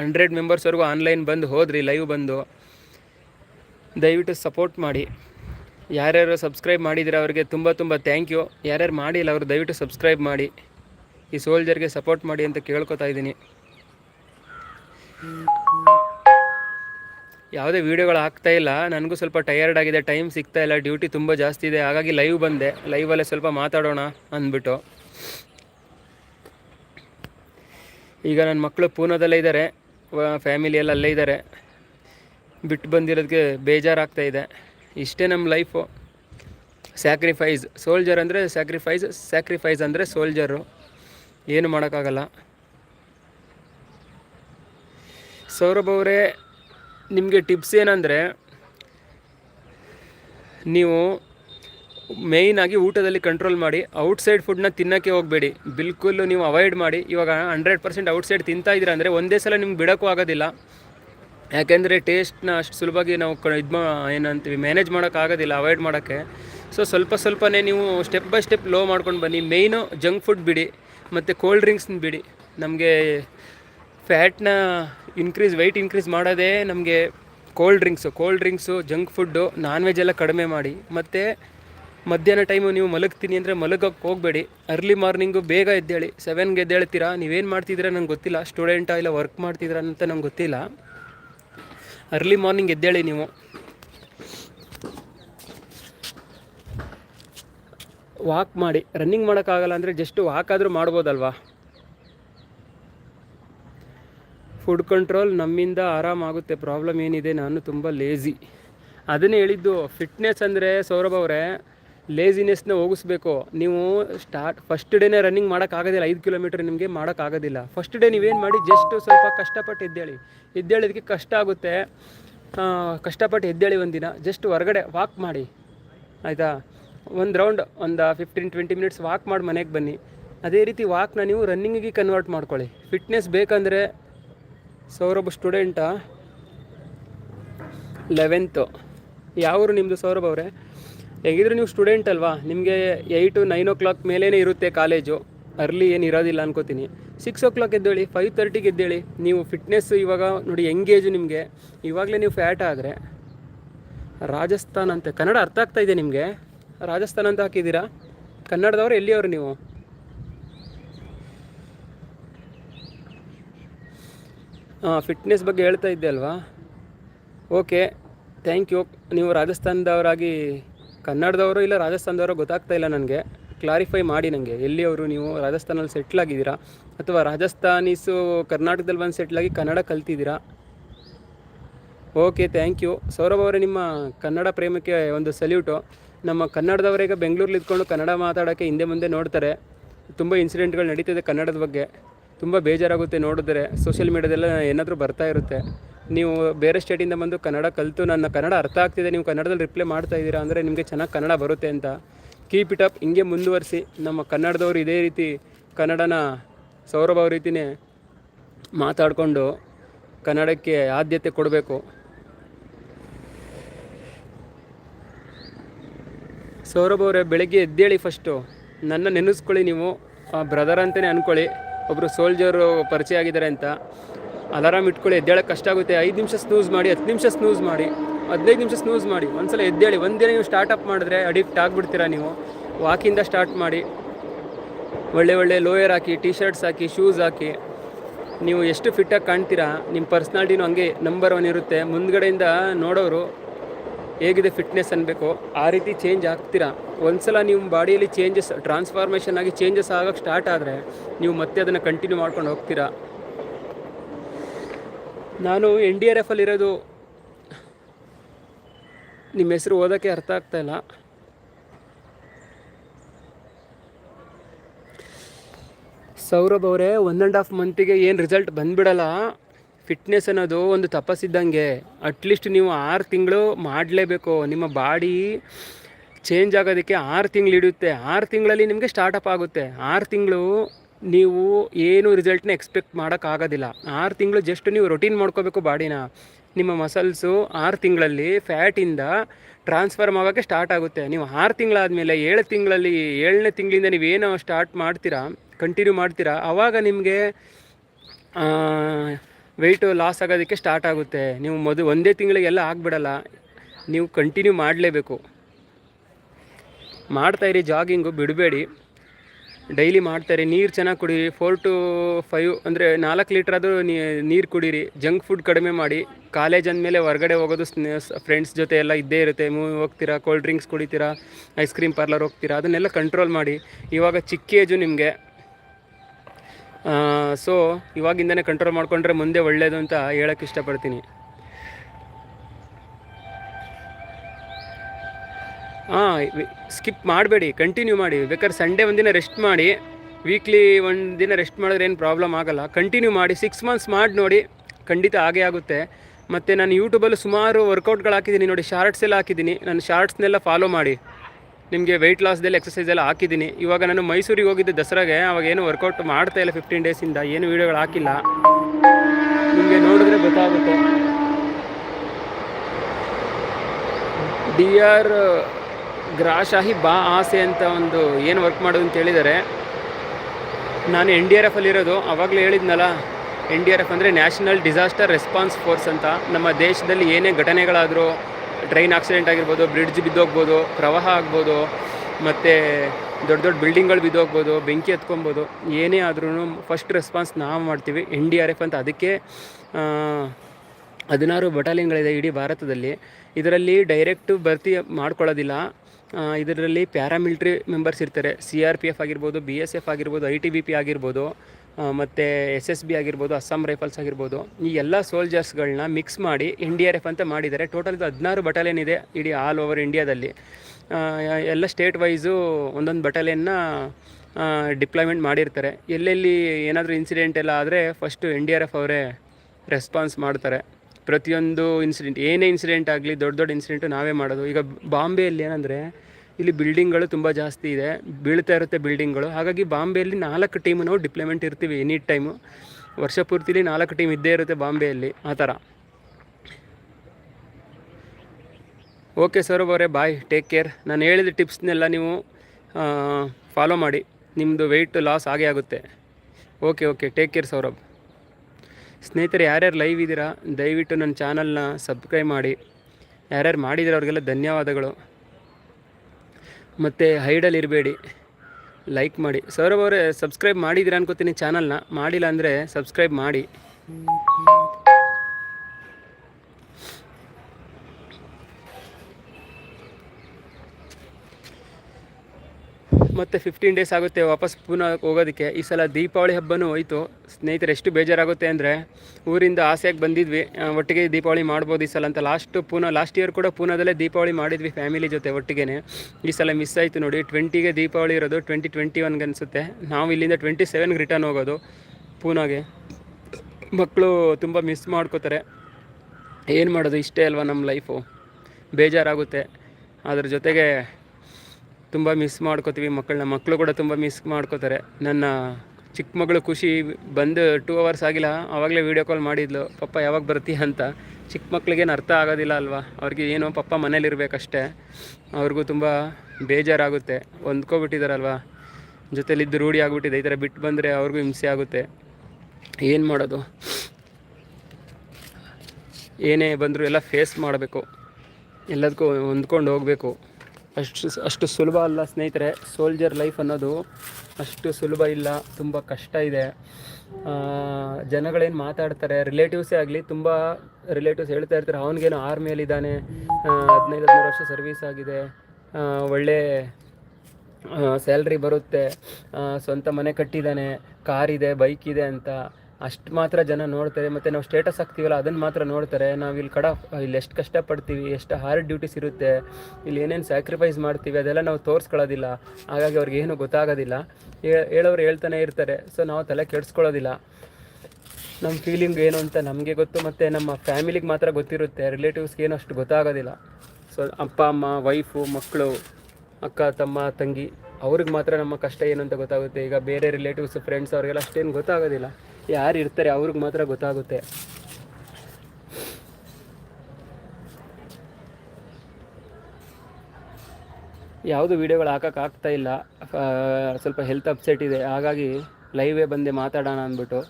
ಹಂಡ್ರೆಡ್ ಮೆಂಬರ್ಸ್ವರೆಗೂ ಆನ್ಲೈನ್ ಬಂದು ಹೋದ್ರಿ ಲೈವ್ ಬಂದು. ದಯವಿಟ್ಟು ಸಪೋರ್ಟ್ ಮಾಡಿ. ಯಾರ್ಯಾರು ಸಬ್ಸ್ಕ್ರೈಬ್ ಮಾಡಿದ್ದೀರಾ, ಅವರಿಗೆ ತುಂಬ ತುಂಬ ಥ್ಯಾಂಕ್ ಯು ಯಾರ್ಯಾರು ಮಾಡಿಲ್ಲ, ಅವರು ದಯವಿಟ್ಟು ಸಬ್ಸ್ಕ್ರೈಬ್ ಮಾಡಿ. ಈ ಸೋಲ್ಜರ್ಗೆ ಸಪೋರ್ಟ್ ಮಾಡಿ ಅಂತ ಕೇಳ್ಕೊತಾ ಇದ್ದೀನಿ. ಯಾವುದೇ ವೀಡಿಯೋಗಳು ಆಗ್ತಾ ಇಲ್ಲ. ನನಗೂ ಸ್ವಲ್ಪ ಟಯರ್ಡ್ ಆಗಿದೆ ಟೈಮ್ ಸಿಗ್ತಾ ಇಲ್ಲ ಡ್ಯೂಟಿ ತುಂಬ ಜಾಸ್ತಿ ಇದೆ. ಹಾಗಾಗಿ ಲೈವ್ ಬಂದೆ. ಲೈವಲ್ಲೇ ಸ್ವಲ್ಪ ಮಾತಾಡೋಣ ಅಂದ್ಬಿಟ್ಟು. ಈಗ ನನ್ನ ಮಕ್ಕಳು ಪೂನಾದಲ್ಲೇ ಇದ್ದಾರೆ ಫ್ಯಾಮಿಲಿ ಎಲ್ಲ ಅಲ್ಲೇ ಇದ್ದಾರೆ ಬಿಟ್ಟು ಬಂದಿರೋದಕ್ಕೆ ಬೇಜಾರಾಗ್ತಾ ಇದೆ. ಇಷ್ಟೇ ನಮ್ಮ ಲೈಫು ಸ್ಯಾಕ್ರಿಫೈಸ್ ಸೋಲ್ಜರ್ ಅಂದರೆ ಸ್ಯಾಕ್ರಿಫೈಸ್ ಸ್ಯಾಕ್ರಿಫೈಸ್ ಅಂದರೆ ಸೋಲ್ಜರು ಏನು ಮಾಡೋಕ್ಕಾಗಲ್ಲ. ಸೌರಭ್ ಅವರೇ, ನಿಮಗೆ ಟಿಪ್ಸ್ ಏನಂದರೆ, ನೀವು ಮೇಯ್ನಾಗಿ ಊಟದಲ್ಲಿ ಕಂಟ್ರೋಲ್ ಮಾಡಿ ಔಟ್ಸೈಡ್ ಫುಡ್ನ ತಿನ್ನೋಕ್ಕೆ ಹೋಗಬೇಡಿ. ಬಿಲ್ಕುಲ್ ನೀವು ಅವಾಯ್ಡ್ ಮಾಡಿ. ಇವಾಗ ಹಂಡ್ರೆಡ್ ಪರ್ಸೆಂಟ್ ಔಟ್ಸೈಡ್ ತಿಂತಾ ಇದ್ದೀರಾ ಅಂದರೆ ಒಂದೇ ಸಲ ನಿಮ್ಗೆ ಬಿಡೋಕ್ಕೂ ಆಗೋದಿಲ್ಲ. ಯಾಕೆಂದರೆ ಟೇಸ್ಟ್ನ ಅಷ್ಟು ಸುಲಭವಾಗಿ ನಾವು ಕ, ಇದು ಮಾ, ಏನಂತೀವಿ ಮ್ಯಾನೇಜ್ ಮಾಡೋಕ್ಕಾಗೋದಿಲ್ಲ ಅವಾಯ್ಡ್ ಮಾಡೋಕ್ಕೆ. ಸೊ ಸ್ವಲ್ಪ ಸ್ವಲ್ಪನೇ ನೀವು ಸ್ಟೆಪ್ ಬೈ ಸ್ಟೆಪ್ ಲೋ ಮಾಡ್ಕೊಂಡು ಬನ್ನಿ. ಮೇಯ್ನು ಜಂಕ್ ಫುಡ್ ಬಿಡಿ. ಮತ್ತು ಕೋಲ್ಡ್ ಡ್ರಿಂಕ್ಸ್ನ ಬಿಡಿ. ನಮಗೆ ಫ್ಯಾಟ್ನ ಇನ್ಕ್ರೀಸ್ ವೆಯ್ಟ್ ಇನ್ಕ್ರೀಸ್ ಮಾಡೋದೇ ನಮಗೆ cold drinks cold drinks junk food non veg ಎಲ್ಲ ಕಡಿಮೆ ಮಾಡಿ. ಮತ್ತು ಮಧ್ಯಾಹ್ನ ಟೈಮು ನೀವು ಮಲಗ್ತೀನಿ ಅಂದರೆ ಮಲಗಕ್ಕೆ ಹೋಗಬೇಡಿ. ಅರ್ಲಿ ಮಾರ್ನಿಂಗು ಬೇಗ ಎದ್ದೇಳಿ. ಸೆವೆನ್ಗೆ ಎದ್ದೇಳ್ತೀರಾ? ನೀವೇನು ಮಾಡ್ತಿದ್ದೀರಾ ನಂಗೆ ಗೊತ್ತಿಲ್ಲ. ಸ್ಟೂಡೆಂಟಾ ಇಲ್ಲ ವರ್ಕ್ ಮಾಡ್ತಿದ್ದೀರಾ ಅಂತ ನಂಗೆ ಗೊತ್ತಿಲ್ಲ. ಅರ್ಲಿ ಮಾರ್ನಿಂಗ್ ಎದ್ದೇಳಿ ನೀವು. ವಾಕ್ ಮಾಡಿ ರನ್ನಿಂಗ್ ಮಾಡೋಕ್ಕಾಗಲ್ಲ ಅಂದರೆ ಜಸ್ಟ್ ವಾಕ್ ಆದರೂ ಮಾಡ್ಬೋದಲ್ವಾ? ಫುಡ್ ಕಂಟ್ರೋಲ್ ನಮ್ಮಿಂದ ಆರಾಮಾಗುತ್ತೆ ಪ್ರಾಬ್ಲಮ್ ಏನಿದೆ, ನಾನು ತುಂಬ ಲೇಜಿ ಅದನ್ನೇ ಹೇಳಿದ್ದು ಫಿಟ್ನೆಸ್ ಅಂದರೆ ಸೌರಭ್ ಅವರೇ ಲೇಜಿನೆಸ್ನ ಹೋಗಿಸ್ಬೇಕು. ನೀವು ಸ್ಟಾರ್ಟ್ ಫಸ್ಟ್ ಡೇನೇ ರನ್ನಿಂಗ್ ಮಾಡೋಕ್ಕಾಗೋದಿಲ್ಲ, ಐದು ಕಿಲೋಮೀಟ್ರ್ ನಿಮಗೆ ಮಾಡೋಕ್ಕಾಗೋದಿಲ್ಲ. ಫಸ್ಟ್ ಡೇ ನೀವೇನು ಮಾಡಿ ಜಸ್ಟ್ ಸ್ವಲ್ಪ ಕಷ್ಟಪಟ್ಟು ಎದ್ದೇಳಿ. ಎದ್ದೇಳೋದಕ್ಕೆ ಕಷ್ಟ ಆಗುತ್ತೆ. ಕಷ್ಟಪಟ್ಟು ಎದ್ದೇಳಿ ಒಂದಿನ ಜಸ್ಟ್ ಹೊರಗಡೆ ವಾಕ್ ಮಾಡಿ. ಆಯಿತಾ? ಒಂದು ರೌಂಡ್ ಒಂದು ಫಿಫ್ಟೀನ್ ಟ್ವೆಂಟಿ ಮಿನಿಟ್ಸ್ ವಾಕ್ ಮಾಡಿ ಮನೆಗೆ ಬನ್ನಿ. ಅದೇ ರೀತಿ ವಾಕ್ನ ನೀವು ರನ್ನಿಂಗಿಗೆ ಕನ್ವರ್ಟ್ ಮಾಡ್ಕೊಳ್ಳಿ. ಫಿಟ್ನೆಸ್ ಬೇಕಂದರೆ ಸೌರಭ್ ಸ್ಟೂಡೆಂಟ ಲೆವೆಂತು ಯಾವರು ನಿಮ್ಮದು ಸೌರಭ್ ಅವರೇ? ಹೇಗಿದ್ರು ನೀವು ಸ್ಟೂಡೆಂಟ್ ಅಲ್ವಾ? ನಿಮಗೆ ಏಯ್ಟು ನೈನ್ ಓ ಕ್ಲಾಕ್ ಮೇಲೇ ಇರುತ್ತೆ ಕಾಲೇಜು ಅರ್ಲಿ ಏನು ಇರೋದಿಲ್ಲ ಅನ್ಕೋತೀನಿ. ಸಿಕ್ಸ್ ಓ ಕ್ಲಾಕ್ ಎದ್ದೇಳಿ ಫೈವ್ ತರ್ಟಿಗೆ ಎದ್ದೇಳಿ, ನೀವು ಫಿಟ್ನೆಸ್ ಇವಾಗ ನೋಡಿ ಎಂಗೇಜು ನಿಮಗೆ. ಇವಾಗಲೇ ನೀವು ಫ್ಯಾಟ್ ಆದರೆ ರಾಜಸ್ಥಾನ್ ಅಂತೆ, ಕನ್ನಡ ಅರ್ಥ ಆಗ್ತಾ ಇದೆ ನಿಮಗೆ? ರಾಜಸ್ಥಾನ್ ಅಂತ ಹಾಕಿದ್ದೀರಾ? ಕನ್ನಡದವ್ರು ಎಲ್ಲಿಯವರು ನೀವು? ಹಾಂ ಫಿಟ್ನೆಸ್ ಬಗ್ಗೆ ಹೇಳ್ತಾ ಇದ್ದೆ ಅಲ್ವಾ? ಓಕೆ ಥ್ಯಾಂಕ್ ಯು ನೀವು ರಾಜಸ್ಥಾನದವರಾಗಿ ಕನ್ನಡದವರು ಇಲ್ಲ ರಾಜಸ್ಥಾನದವರು ಗೊತ್ತಾಗ್ತಾ ಇಲ್ಲ ನನಗೆ. ಕ್ಲಾರಿಫೈ ಮಾಡಿ ನನಗೆ ಎಲ್ಲಿಯವರು ನೀವು ರಾಜಸ್ಥಾನಲ್ಲಿ ಸೆಟ್ಲ್ ಆಗಿದ್ದೀರಾ? ಅಥವಾ ರಾಜಸ್ಥಾನೀಸು ಕರ್ನಾಟಕದಲ್ಲಿ ಬಂದು ಸೆಟ್ಲಾಗಿ ಕನ್ನಡ ಕಲ್ತಿದ್ದೀರಾ? ಓಕೆ ಥ್ಯಾಂಕ್ ಯು ಸೌರಭ್ ಅವರೇ ನಿಮ್ಮ ಕನ್ನಡ ಪ್ರೇಮಕ್ಕೆ ಒಂದು ಸಲ್ಯೂಟು ನಮ್ಮ ಕನ್ನಡದವರೀಗ ಬೆಂಗಳೂರಲ್ಲಿ ಇದ್ಕೊಂಡು ಕನ್ನಡ ಮಾತಾಡೋಕ್ಕೆ ಹಿಂದೆ ಮುಂದೆ ನೋಡ್ತಾರೆ. ತುಂಬ ಇನ್ಸಿಡೆಂಟ್ಗಳು ನಡೀತಿದೆ ಕನ್ನಡದ ಬಗ್ಗೆ. ತುಂಬ ಬೇಜಾರಾಗುತ್ತೆ ನೋಡಿದ್ರೆ. ಸೋಷಿಯಲ್ ಮೀಡ್ಯಾದೆಲ್ಲ ಏನಾದರೂ ಬರ್ತಾ ಇರುತ್ತೆ. ನೀವು ಬೇರೆ ಸ್ಟೇಟಿಂದ ಬಂದು ಕನ್ನಡ ಕಲಿತು ನನ್ನ ಕನ್ನಡ ಅರ್ಥ ಆಗ್ತಿದೆ. ನೀವು ಕನ್ನಡದಲ್ಲಿ ರಿಪ್ಲೈ ಮಾಡ್ತಾ ಇದ್ದೀರಾ ಅಂದರೆ ನಿಮಗೆ ಚೆನ್ನಾಗಿ ಕನ್ನಡ ಬರುತ್ತೆ ಅಂತ. ಕೀಪ್ ಇಟ್ ಅಪ್ ಹಿಂಗೆ ಮುಂದುವರಿಸಿ. ನಮ್ಮ ಕನ್ನಡದವರು ಇದೇ ರೀತಿ ಕನ್ನಡನ ಸೌರಭ ರೀತಿನೇ ರೀತಿಯೇ ಮಾತಾಡಿಕೊಂಡು ಕನ್ನಡಕ್ಕೆ ಆದ್ಯತೆ ಕೊಡಬೇಕು. ಸೌರಭ್ ಅವರೇ, ಬೆಳಗ್ಗೆ ಎದ್ದೇಳಿ ಫಸ್ಟು ನನ್ನ ನೆನೆಸ್ಕೊಳ್ಳಿ ನೀವು. ಬ್ರದರ್ ಅಂತಲೇ ಅಂದ್ಕೊಳ್ಳಿ ಒಬ್ಬರು ಸೋಲ್ಜರು ಪರಿಚಯ ಆಗಿದ್ದಾರೆ ಅಂತ. ಅಲಾರಾಮ್ ಇಟ್ಕೊಳ್ಳಿ ಎದ್ದೇಳಕ್ಕೆ ಕಷ್ಟ ಆಗುತ್ತೆ. ಐದು ನಿಮಿಷ ಸ್ನೂಸ್ ಮಾಡಿ, ಹತ್ತು ನಿಮಿಷ ಸ್ನೂಸ್ ಮಾಡಿ, ಹದಿನೈದು ನಿಮಿಷ ಸ್ನೂಸ್ ಮಾಡಿ. ಒಂದ್ಸಲ ಎದ್ದೇಳಿ ಒಂದಿನ ನೀವು ಸ್ಟಾರ್ಟಪ್ ಮಾಡಿದ್ರೆ ಅಡಿಕ್ಟ್ ಆಗಿಬಿಡ್ತೀರಾ ನೀವು. ವಾಕಿಂದ ಸ್ಟಾರ್ಟ್ ಮಾಡಿ. ಒಳ್ಳೆ ಒಳ್ಳೆ ಲೋಯರ್ ಹಾಕಿ ಟಿ ಶರ್ಟ್ಸ್ ಹಾಕಿ ಶೂಸ್ ಹಾಕಿ. ನೀವು ಎಷ್ಟು ಫಿಟ್ಟಾಗಿ ಕಾಣ್ತೀರಾ? ನಿಮ್ಮ ಪರ್ಸ್ನಾಲ್ಟಿನೂ ಹಂಗೆ ನಂಬರ್ ಒನ್ ಇರುತ್ತೆ. ಮುಂದ್ಗಡೆಯಿಂದ ನೋಡೋರು ಹೇಗಿದೆ ಫಿಟ್ನೆಸ್ ಅನ್ಬೇಕು? ಆ ರೀತಿ ಚೇಂಜ್ ಆಗ್ತೀರಾ? ಒಂದ್ಸಲ ನಿಮ್ಮ ಬಾಡಿಯಲ್ಲಿ ಚೇಂಜಸ್ ಟ್ರಾನ್ಸ್ಫಾರ್ಮೇಷನ್ ಆಗಿ ಚೇಂಜಸ್ ಆಗೋಕ್ಕೆ ಸ್ಟಾರ್ಟ್ ಆದರೆ ನೀವು ಮತ್ತೆ ಅದನ್ನು ಕಂಟಿನ್ಯೂ ಮಾಡ್ಕೊಂಡು ಹೋಗ್ತೀರಾ? ನಾನು ಎನ್ ಡಿ ಆರ್ ಎಫ್ ಅಲ್ಲಿರೋದು ನಿಮ್ಮ ಹೆಸರು ಓದೋಕ್ಕೆ ಅರ್ಥ ಆಗ್ತಾ ಇಲ್ಲ. ಸೌರಭ್ ಅವರೇ ಒನ್ ಆ್ಯಂಡ್ ಹಾಫ್ ಮಂತಿಗೆ ಏನು ರಿಸಲ್ಟ್ ಬಂದ್ಬಿಡಲ್ಲ? ಫಿಟ್ನೆಸ್ ಅನ್ನೋದು ಒಂದು ತಪಸ್ಸಿದ್ದಂಗೆ ಅಟ್ಲೀಸ್ಟ್ ನೀವು ಆರು ತಿಂಗಳು ಮಾಡಲೇಬೇಕು. ನಿಮ್ಮ ಬಾಡಿ ಚೇಂಜ್ ಆಗೋದಕ್ಕೆ ಆರು ತಿಂಗಳು ಹಿಡಿಯುತ್ತೆ. ಆರು ತಿಂಗಳಲ್ಲಿ ನಿಮಗೆ ಸ್ಟಾರ್ಟಪ್ ಆಗುತ್ತೆ. ಆರು ತಿಂಗಳು ನೀವು ಏನು ರಿಸಲ್ಟ್ನ ಎಕ್ಸ್ಪೆಕ್ಟ್ ಮಾಡೋಕ್ಕಾಗೋದಿಲ್ಲ. ಆರು ತಿಂಗಳು ಜಸ್ಟ್ ನೀವು ರೊಟೀನ್ ಮಾಡ್ಕೋಬೇಕು ಬಾಡಿನ. ನಿಮ್ಮ ಮಸಲ್ಸು ಆರು ತಿಂಗಳಲ್ಲಿ ಫ್ಯಾಟಿಂದ ಟ್ರಾನ್ಸ್ಫರ್ಮ್ ಆಗೋಕ್ಕೆ ಸ್ಟಾರ್ಟ್ ಆಗುತ್ತೆ. ನೀವು ಆರು ತಿಂಗಳಾದಮೇಲೆ ಏಳು ತಿಂಗಳಲ್ಲಿ, ಏಳನೇ ತಿಂಗಳಿಂದ ನೀವೇನು ಸ್ಟಾರ್ಟ್ ಮಾಡ್ತೀರಾ ಕಂಟಿನ್ಯೂ ಮಾಡ್ತೀರಾ ಆವಾಗ ನಿಮಗೆ ವೆಯ್ಟು ಲಾಸ್ ಆಗೋದಕ್ಕೆ ಸ್ಟಾರ್ಟ್ ಆಗುತ್ತೆ. ನೀವು ಮೊದಲು ಒಂದೇ ತಿಂಗಳಿಗೆಲ್ಲ ಆಗಿಬಿಡಲ್ಲ. ನೀವು ಕಂಟಿನ್ಯೂ ಮಾಡಲೇಬೇಕು. ಮಾಡ್ತಾಯಿರಿ ಜಾಗಿಂಗು ಬಿಡಬೇಡಿ. ಡೈಲಿ ಮಾಡ್ತಾರೆ ನೀರು ಚೆನ್ನಾಗಿ ಕುಡೀರಿ. ಫೋರ್ ಟು ಫೈವ್ ಅಂದರೆ ನಾಲ್ಕು ಲೀಟ್ರ್ ಆದರೂ ನೀರು ಕುಡೀರಿ. ಜಂಕ್ ಫುಡ್ ಕಡಿಮೆ ಮಾಡಿ. ಕಾಲೇಜ್ ಅಂದಮೇಲೆ ಹೊರಗಡೆ ಹೋಗೋದು ಫ್ರೆಂಡ್ಸ್ ಜೊತೆ ಎಲ್ಲ ಇದ್ದೇ ಇರುತ್ತೆ. ಮೂವಿ ಹೋಗ್ತೀರಾ ಕೋಲ್ಡ್ ಡ್ರಿಂಕ್ಸ್ ಕುಡಿತೀರಾ ಐಸ್ ಕ್ರೀಮ್ ಪಾರ್ಲರ್ ಹೋಗ್ತೀರಾ, ಅದನ್ನೆಲ್ಲ ಕಂಟ್ರೋಲ್ ಮಾಡಿ. ಇವಾಗ ಚಿಕ್ಕ ಏಜು ನಿಮಗೆ. ಸೊ ಇವಾಗಿಂದನೇ ಕಂಟ್ರೋಲ್ ಮಾಡಿಕೊಂಡ್ರೆ ಮುಂದೆ ಒಳ್ಳೆಯದು ಅಂತ ಹೇಳೋಕ್ಕೆ ಇಷ್ಟಪಡ್ತೀನಿ. ಹಾಂ ಸ್ಕಿಪ್ ಮಾಡಬೇಡಿ ಕಂಟಿನ್ಯೂ ಮಾಡಿ. ಬೇಕಾದ್ರೆ ಸಂಡೇ ಒಂದಿನ ರೆಸ್ಟ್ ಮಾಡಿ ವೀಕ್ಲಿ ಒಂದು ದಿನ ರೆಸ್ಟ್ ಮಾಡಿದ್ರೆ ಏನು ಪ್ರಾಬ್ಲಮ್ ಆಗೋಲ್ಲ. ಕಂಟಿನ್ಯೂ ಮಾಡಿ ಸಿಕ್ಸ್ ಮಂತ್ಸ್ ಮಾಡಿ ನೋಡಿ, ಖಂಡಿತ ಆಗೇ ಆಗುತ್ತೆ. ಮತ್ತು ನಾನು ಯೂಟ್ಯೂಬಲ್ಲಿ ಸುಮಾರು ವರ್ಕೌಟ್ಗಳು ಹಾಕಿದ್ದೀನಿ ನೋಡಿ ಶಾರ್ಟ್ಸ್ ಎಲ್ಲ ಹಾಕಿದ್ದೀನಿ. ನಾನು ಶಾರ್ಟ್ಸ್ನೆಲ್ಲ ಫಾಲೋ ಮಾಡಿ. ನಿಮಗೆ ವೆಯ್ಟ್ ಲಾಸ್ದಲ್ಲಿ ಎಕ್ಸಸೈಸ್ ಎಲ್ಲ ಹಾಕಿದ್ದೀನಿ. ಇವಾಗ ನಾನು ಮೈಸೂರಿಗೆ ಹೋಗಿದ್ದೆ ದಸರಾಗೆ, ಅವಾಗ ಏನು ವರ್ಕೌಟ್ ಮಾಡ್ತಾ ಇಲ್ಲ ಫಿಫ್ಟೀನ್ ಡೇಸಿಂದ ಏನು ವೀಡಿಯೋಗಳು ಹಾಕಿಲ್ಲ. ನಿಮಗೆ ನೋಡಿದ್ರೆ ಗೊತ್ತಾಗುತ್ತೆ. ಡಿ ಆರ್ ಗ್ರಾಶಾಹಿ ಬಾ ಆಸೆ ಅಂತ ಒಂದು ಏನು ವರ್ಕ್ ಮಾಡೋದು ಅಂತ ಹೇಳಿದ್ದಾರೆ. ನಾನು ಎನ್ ಡಿ ಆರ್ ಎಫಲ್ಲಿ ಇರೋದು. ಅವಾಗಲೇ ಹೇಳಿದ್ನಲ್ಲ ಎನ್ ಡಿ ಆರ್ ಎಫ್ ಅಂದರೆ ನ್ಯಾಷನಲ್ ಡಿಸಾಸ್ಟರ್ ರೆಸ್ಪಾನ್ಸ್ ಫೋರ್ಸ್ ಅಂತ. ನಮ್ಮ ದೇಶದಲ್ಲಿ ಏನೇ ಘಟನೆಗಳಾದರೂ ಟ್ರೈನ್ ಆಕ್ಸಿಡೆಂಟ್ ಆಗಿರ್ಬೋದು, ಬ್ರಿಡ್ಜ್ ಬಿದ್ದೋಗ್ಬೋದು, ಪ್ರವಾಹ ಆಗ್ಬೋದು, ಮತ್ತು ದೊಡ್ಡ ದೊಡ್ಡ ಬಿಲ್ಡಿಂಗ್ಗಳು ಬಿದ್ದೋಗ್ಬೋದು, ಬೆಂಕಿ ಎತ್ಕೊಬೋದು ಏನೇ ಆದ್ರೂ ಫಸ್ಟ್ ರೆಸ್ಪಾನ್ಸ್ ನಾವು ಮಾಡ್ತೀವಿ. ಎನ್ ಡಿ ಆರ್ ಎಫ್ ಅಂತ ಅದಕ್ಕೆ ಹದಿನಾರು ಬಟಾಲಿಯನ್ಗಳಿದೆ ಇಡೀ ಭಾರತದಲ್ಲಿ. ಇದರಲ್ಲಿ ಡೈರೆಕ್ಟ್ ಭರ್ತಿ ಮಾಡ್ಕೊಳ್ಳೋದಿಲ್ಲ. ಇದರಲ್ಲಿ ಪ್ಯಾರಾಮಿಲ್ಟ್ರಿ ಮೆಂಬರ್ಸ್ ಇರ್ತಾರೆ. ಸಿ ಆರ್ ಪಿ ಎಫ್ ಆಗಿರ್ಬೋದು ಬಿ ಎಸ್ ಎಫ್ ಆಗಿರ್ಬೋದು ಐ ಟಿ ಬಿ ಪಿ ಆಗಿರ್ಬೋದು ಮತ್ತು ಎಸ್ ಎಸ್ ಬಿ ಆಗಿರ್ಬೋದು ಅಸ್ಸಾಂ ರೈಫಲ್ಸ್ ಆಗಿರ್ಬೋದು, ಈ ಎಲ್ಲ ಸೋಲ್ಜರ್ಸ್ಗಳನ್ನ ಮಿಕ್ಸ್ ಮಾಡಿ ಎನ್ ಡಿ ಆರ್ ಎಫ್ ಅಂತ ಮಾಡಿದ್ದಾರೆ. ಟೋಟಲ್ ಇದು ಹದಿನಾರು ಬಟಾಲಿಯನ್ ಇದೆ ಇಡೀ ಆಲ್ ಓವರ್ ಇಂಡಿಯಾದಲ್ಲಿ ಎಲ್ಲ ಸ್ಟೇಟ್ ವೈಸು ಒಂದೊಂದು ಬಟಾಲಿಯನ್ನ ಡಿಪ್ಲಾಯ್ಮೆಂಟ್ ಮಾಡಿರ್ತಾರೆ. ಎಲ್ಲೆಲ್ಲಿ ಏನಾದರೂ ಇನ್ಸಿಡೆಂಟ್ ಎಲ್ಲ ಆದರೆ first N D R F ಅವರೇ ರೆಸ್ಪಾನ್ಸ್ ಮಾಡ್ತಾರೆ. ಪ್ರತಿಯೊಂದು ಇನ್ಸಿಡೆಂಟ್ ಏನೇ ಇನ್ಸಿಡೆಂಟ್ ಆಗಲಿ ದೊಡ್ಡ ದೊಡ್ಡ ಇನ್ಸಿಡೆಂಟು ನಾವೇ ಮಾಡೋದು. ಈಗ ಬಾಂಬೆಯಲ್ಲಿ ಏನಂದರೆ ಇಲ್ಲಿ ಬಿಲ್ಡಿಂಗ್ಗಳು ತುಂಬ ಜಾಸ್ತಿ ಇದೆ. ಬೀಳ್ತಾ ಇರುತ್ತೆ ಬಿಲ್ಡಿಂಗ್ಗಳು. ಹಾಗಾಗಿ ಬಾಂಬೆಯಲ್ಲಿ ನಾಲ್ಕು ಟೀಮ್ ನಾವು ಡಿಪ್ಲೊಮೆಂಟ್ ಇರ್ತೀವಿ ಎನಿ ಟೈಮು ವರ್ಷ ಪೂರ್ತಿಲಿ ನಾಲ್ಕು ಟೀಮ್ ಇದ್ದೇ ಇರುತ್ತೆ ಬಾಂಬೆಯಲ್ಲಿ. ಆ ಥರ. ಓಕೆ ಸರ್ ಅವರೇ ಬಾಯ್ ಟೇಕ್ ಕೇರ್ ನಾನು ಹೇಳಿದ ಟಿಪ್ಸ್ನೆಲ್ಲ ನೀವು ಫಾಲೋ ಮಾಡಿ. ನಿಮ್ಮದು ವೆಯ್ಟ್ ಲಾಸ್ ಆಗೇ ಆಗುತ್ತೆ. Okay okay take care Saurabh. ಸ್ನೇಹಿತರೆ, ಯಾರ್ಯಾರು ಲೈವ್ ಇದ್ದೀರಾ, ದಯವಿಟ್ಟು ನನ್ನ ಚಾನಲ್ನ ಸಬ್ಸ್ಕ್ರೈಬ್ ಮಾಡಿ. ಯಾರ್ಯಾರು ಮಾಡಿದಿರೋ ಅವ್ರಿಗೆಲ್ಲ ಧನ್ಯವಾದಗಳು. ಮತ್ತು ಹೈಡಲ್ಲಿ ಇರಬೇಡಿ. ಲೈಕ್ ಮಾಡಿ. ಸೌರಭ್ ಅವರೇ ಸಬ್ಸ್ಕ್ರೈಬ್ ಮಾಡಿದ್ದೀರಾ ಅನ್ಕೋತೀನಿ ಚಾನಲ್ನ ಮಾಡಿಲ್ಲ ಅಂದರೆ ಸಬ್ಸ್ಕ್ರೈಬ್ ಮಾಡಿ. ಮತ್ತು ಫಿಫ್ಟೀನ್ ಡೇಸ್ ಆಗುತ್ತೆ ವಾಪಸ್ ಪುನಃ ಹೋಗೋದಕ್ಕೆ. ಈ ಸಲ ದೀಪಾವಳಿ ಹಬ್ಬನೂ ಹೋಯ್ತು. ಸ್ನೇಹಿತರೆ, ಎಷ್ಟು ಬೇಜಾರಾಗುತ್ತೆ ಅಂದರೆ ಊರಿಂದ ಆಸೆಯಾಗಿ ಬಂದಿದ್ವಿ. ಒಟ್ಟಿಗೆ ದೀಪಾವಳಿ ಮಾಡ್ಬೋದು ಈ ಸಲ ಅಂತ. ಲಾಸ್ಟು ಪೂನಾ ಲಾಸ್ಟ್ ಇಯರ್ ಕೂಡ ಪೂನಾದಲ್ಲೇ ದೀಪಾವಳಿ ಮಾಡಿದ್ವಿ ಫ್ಯಾಮಿಲಿ ಜೊತೆ ಒಟ್ಟಿಗೆ ಈ ಸಲ ಮಿಸ್ ಆಯಿತು ನೋಡಿ. ಟ್ವೆಂಟಿಗೆ ದೀಪಾವಳಿ ಇರೋದು ಟ್ವೆಂಟಿ ಟ್ವೆಂಟಿ ಒನ್ಗೆ ಅನಿಸುತ್ತೆ. ನಾವು ಇಲ್ಲಿಂದ ಟ್ವೆಂಟಿ ಸೆವೆನ್ಗೆ ರಿಟರ್ನ್ ಹೋಗೋದು ಪೂನಾಗೆ. ಮಕ್ಕಳು ತುಂಬ ಮಿಸ್ ಮಾಡ್ಕೋತಾರೆ. ಏನು ಮಾಡೋದು? ಇಷ್ಟೇ ಅಲ್ವಾ ನಮ್ಮ ಲೈಫು ಬೇಜಾರಾಗುತ್ತೆ. ಅದ್ರ ಜೊತೆಗೆ ತುಂಬ ಮಿಸ್ ಮಾಡ್ಕೋತೀವಿ. ಮಕ್ಕಳನ್ನ ಮಕ್ಕಳು ಕೂಡ ತುಂಬ ಮಿಸ್ ಮಾಡ್ಕೋತಾರೆ. ನನ್ನ ಚಿಕ್ಕ ಮಗಳು ಖುಷಿ ಬಂದು ಟೂ ಅವರ್ಸ್ ಆಗಿಲ್ಲ. ಆವಾಗಲೇ ವೀಡಿಯೋ ಕಾಲ್ ಮಾಡಿದ್ಲು. ಪಪ್ಪ, ಯಾವಾಗ ಬರ್ತೀಯ? ಅಂತ. ಚಿಕ್ಕ ಮಕ್ಳಿಗೇನು ಅರ್ಥ ಆಗೋದಿಲ್ಲ ಅಲ್ವಾ? ಅವ್ರಿಗೆ ಏನೋ ಪಪ್ಪ ಮನೇಲಿರ್ಬೇಕಷ್ಟೇ ಅವ್ರಿಗೂ ತುಂಬ ಬೇಜಾರಾಗುತ್ತೆ. ಹೊಂದ್ಕೊಬಿಟ್ಟಿದಾರಲ್ವ? ಜೊತೆಲಿದ್ದು ರೂಢಿ ಆಗಿಬಿಟ್ಟಿದೆ. ಈ ಥರ ಬಿಟ್ಟು ಬಂದರೆ ಅವ್ರಿಗೂ ಹಿಂಸೆ ಆಗುತ್ತೆ. ಏನು ಮಾಡೋದು? ಏನೇ ಬಂದರೂ ಎಲ್ಲ ಫೇಸ್ ಮಾಡಬೇಕು. ಎಲ್ಲದಕ್ಕೂ ಹೊಂದ್ಕೊಂಡು ಹೋಗಬೇಕು. ಅಷ್ಟು ಅಷ್ಟು ಸುಲಭ ಅಲ್ಲ ಸ್ನೇಹಿತರೆ. ಸೋಲ್ಜರ್ ಲೈಫ್ ಅನ್ನೋದು ಅಷ್ಟು ಸುಲಭ ಇಲ್ಲ, ತುಂಬ ಕಷ್ಟ ಇದೆ. ಜನಗಳೇನು ಮಾತಾಡ್ತಾರೆ ರಿಲೇಟಿವ್ಸೇ ಆಗಲಿ ತುಂಬ ರಿಲೇಟಿವ್ಸ್ ಹೇಳ್ತಾ ಇರ್ತಾರೆ, ಅವನಿಗೇನು ಆರ್ಮಿಯಲ್ಲಿದ್ದಾನೆ ಹದಿನೈದು ಹದಿನೈದು ವರ್ಷ ಸರ್ವೀಸ್ ಆಗಿದೆ ಒಳ್ಳೆ ಸ್ಯಾಲ್ರಿ ಬರುತ್ತೆ ಸ್ವಂತ ಮನೆ ಕಟ್ಟಿದ್ದಾನೆ ಕಾರ್ ಇದೆ ಬೈಕ್ ಇದೆ ಅಂತ. ಅಷ್ಟು ಮಾತ್ರ ಜನ ನೋಡ್ತಾರೆ, ಮತ್ತು ನಾವು ಸ್ಟೇಟಸ್ ಹಾಕ್ತೀವಲ್ಲ ಅದನ್ನು ಮಾತ್ರ ನೋಡ್ತಾರೆ. ನಾವು ಇಲ್ಲಿ ಕಡ ಇಲ್ಲಿ ಎಷ್ಟು ಕಷ್ಟಪಡ್ತೀವಿ, ಎಷ್ಟು ಹಾರ್ಡ್ ಡ್ಯೂಟೀಸ್ ಇರುತ್ತೆ ಇಲ್ಲಿ ಏನೇನು ಸ್ಯಾಕ್ರಿಫೈಸ್ ಮಾಡ್ತೀವಿ, ಅದೆಲ್ಲ ನಾವು ತೋರಿಸ್ಕೊಳ್ಳೋದಿಲ್ಲ. ಹಾಗಾಗಿ ಅವ್ರಿಗೆ ಏನು ಗೊತ್ತಾಗೋದಿಲ್ಲ. ಹೇಳೋರು ಹೇಳ್ತಾನೆ ಇರ್ತಾರೆ ಸೊ ನಾವು ತಲೆ ಕೆಡಿಸ್ಕೊಳ್ಳೋದಿಲ್ಲ. ನಮ್ಮ ಫೀಲಿಂಗ್ ಏನು ಅಂತ ನಮಗೆ ಗೊತ್ತು, ಮತ್ತು ನಮ್ಮ ಫ್ಯಾಮಿಲಿಗೆ ಮಾತ್ರ ಗೊತ್ತಿರುತ್ತೆ ರಿಲೇಟಿವ್ಸ್ಗೆ ಏನು ಅಷ್ಟು ಗೊತ್ತಾಗೋದಿಲ್ಲ. ಸೊ ಅಪ್ಪ, ಅಮ್ಮ ವೈಫು ಮಕ್ಕಳು ಅಕ್ಕ, ತಮ್ಮ, ತಂಗಿ, ಅವ್ರಿಗೆ ಮಾತ್ರ ನಮ್ಮ ಕಷ್ಟ ಏನು ಅಂತ ಗೊತ್ತಾಗುತ್ತೆ. ಈಗ ಬೇರೆ ರಿಲೇಟಿವ್ಸ್ ಫ್ರೆಂಡ್ಸ್ ಅವ್ರಿಗೆಲ್ಲ ಅಷ್ಟೇನು ಗೊತ್ತಾಗೋದಿಲ್ಲ. ಯಾರು ಇರ್ತಾರೆ ಅವ್ರಿಗೆ ಮಾತ್ರ ಗೊತ್ತಾಗುತ್ತೆ. ಯಾವುದು ವೀಡಿಯೋಗಳು ಹಾಕೋಕ್ಕಾಗ್ತಾ ಇಲ್ಲ. ಸ್ವಲ್ಪ ಹೆಲ್ತ್ ಅಪ್ಸೆಟ್ ಇದೆ. ಹಾಗಾಗಿ ಲೈವೇ ಬಂದೆ ಮಾತಾಡೋಣ ಅಂದ್ಬಿಟ್ಟು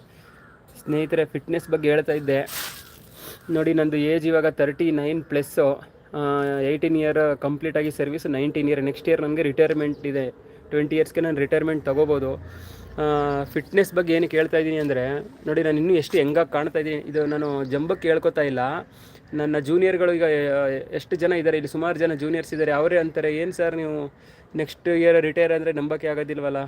ಸ್ನೇಹಿತರೆ ಫಿಟ್ನೆಸ್ ಬಗ್ಗೆ ಹೇಳ್ತಾ ಇದ್ದೆ. ನೋಡಿ, ನಂದು ಏಜ್ ಇವಾಗ thirty nine plus eighteen year ಕಂಪ್ಲೀಟಾಗಿ service nineteen year next year ನನಗೆ ರಿಟೈರ್ಮೆಂಟ್ ಇದೆ. ಟ್ವೆಂಟಿ ಇಯರ್ಸ್ಗೆ ನಾನು ರಿಟೈರ್ಮೆಂಟ್ ತೊಗೋಬೋದು. ಫಿಟ್ನೆಸ್ ಬಗ್ಗೆ ಏನಕ್ಕೆ ಹೇಳ್ತಾ ಇದ್ದೀನಿ ಅಂದರೆ, ನೋಡಿ ನಾನು ಇನ್ನೂ ಎಷ್ಟು ಹೆಂಗಾಗಿ ಕಾಣ್ತಾ ಇದ್ದೀನಿ ಇದು ನಾನು ಜಂಬಕ್ಕೆ ಹೇಳ್ಕೊತಾ ಇಲ್ಲ. ನನ್ನ ಜೂನಿಯರ್ಗಳು ಈಗ ಎಷ್ಟು ಜನ ಇದ್ದಾರೆ ಇಲ್ಲಿ ಸುಮಾರು ಜನ ಜೂನಿಯರ್ಸ್ ಇದ್ದಾರೆ ಅವರೇ ಅಂತಾರೆ, ಏನು ಸರ್ ನೀವು ನೆಕ್ಸ್ಟ್ ಇಯರ್ ರಿಟೈರ್ ಅಂದರೆ ನಂಬಕ್ಕೆ ಆಗೋದಿಲ್ವಲ್ಲ?